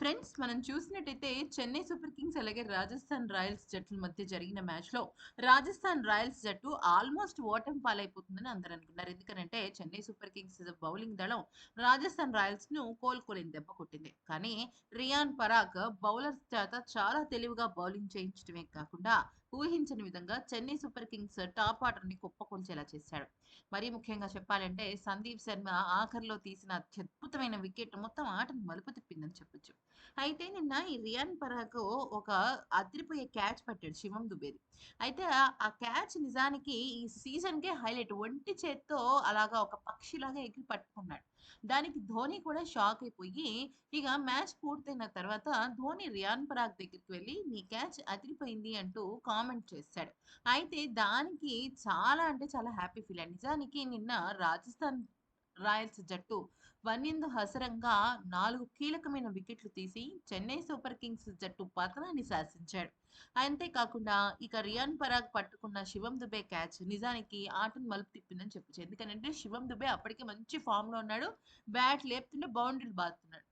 Friends మనం చూసినట్టయితే Chennai super Kings అలాగే రాజస్థాన్ రాయల్స్ జట్ల మధ్య జరిగిన మ్యాచ్లో రాజస్థాన్ రాయల్స్ జట్టు ఆల్మోస్ట్ ఓటమి పాలైపోతుందని అందరూ అనుకున్నారు. ఎందుకంటే చెన్నై సూపర్ కింగ్స్ బౌలింగ్ దళం. రాజస్థాన్ రాయల్స్ను కోలుకోలేని దెబ్బ కొట్టింది. కానీ రియాన్ పరాగ్ బౌలర్స్ చేత చాలా తెలివిగా బౌలింగ్ చేయించడమే కాకుండా ఊహించని విధంగా చెన్నై సూపర్ కింగ్స్ టాప్ ఆర్డర్ని కుప్పకొంచేలా చేశాడు. మరీ ముఖ్యంగా చెప్పాలంటే సందీప్ శర్మ ఆఖరిలో తీసిన అత్యద్భుతమైన వికెట్ మొత్తం ఆటను మలుపు తిప్పిందని చెప్పొచ్చు. అయితే నిన్న ఈ రియాన్ పరాగ్ ఒక అదిరిపోయే క్యాచ్ పట్టాడు శివం దుబేది. అయితే ఆ- క్యాచ్ నిజానికి ఈ సీజన్ కే హైలైట్. ఒంటి చేత్తో అలాగా ఒక పక్షిలాగా ఎగిరి పట్టుకున్నాడు. దానికి ధోని కూడా షాక్ అయిపోయి ఇక మ్యాచ్ పూర్తయిన తర్వాత ధోని రియాన్ పరాగ్ దగ్గరికి వెళ్ళి నీ క్యాచ్ అదిరిపోయింది అంటూ కామెంట్ చేశాడు అయితే దానికి చాలా అంటే చాలా హ్యాపీ ఫీల్ అయ్యాడు నిజానికి నిన్న రాజస్థాన్ రాయల్స్ జట్టు వన్నిందు హసరంగా నాలుగు కీలకమైన వికెట్లు తీసి చెన్నై సూపర్ కింగ్స్ జట్టు పతనాన్ని శాసించాడు. అంతేకాకుండా ఇక రియాన్ పరాగ్ పట్టుకున్న శివం దుబే క్యాచ్ నిజానికి ఆటను మలుపు తిప్పిందని చెప్పచ్చు. ఎందుకంటే శివం దుబే అప్పటికే మంచి ఫామ్లో ఉన్నాడు. బ్యాట్ లేపుతుంటే బౌండరీలు బాగుతున్నాడు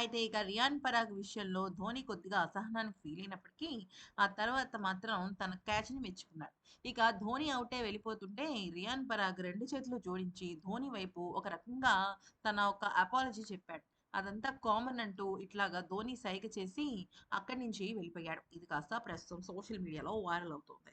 అయితే ఇక రియాన్ పరాగ్ విషయంలో ధోని కొద్దిగా అసహనానికి ఫీల్ అయినప్పటికీ ఆ తర్వాత మాత్రం తన క్యాచ్ని మెచ్చుకున్నాడు. ఇక ధోని అవుటే వెళ్ళిపోతుంటే రియాన్ పరాగ్ రెండు చేతులు జోడించి ధోని వైపు ఒక రకంగా తన ఒక అపాలజీ చెప్పాడు. అదంతా కామన్ అంటూ ఇట్లాగా ధోని సైగ చేసి అక్కడి నుంచి వెళ్ళిపోయాడు. ఇది కాస్త ప్రస్తుతం సోషల్ మీడియాలో వైరల్ అవుతుంది.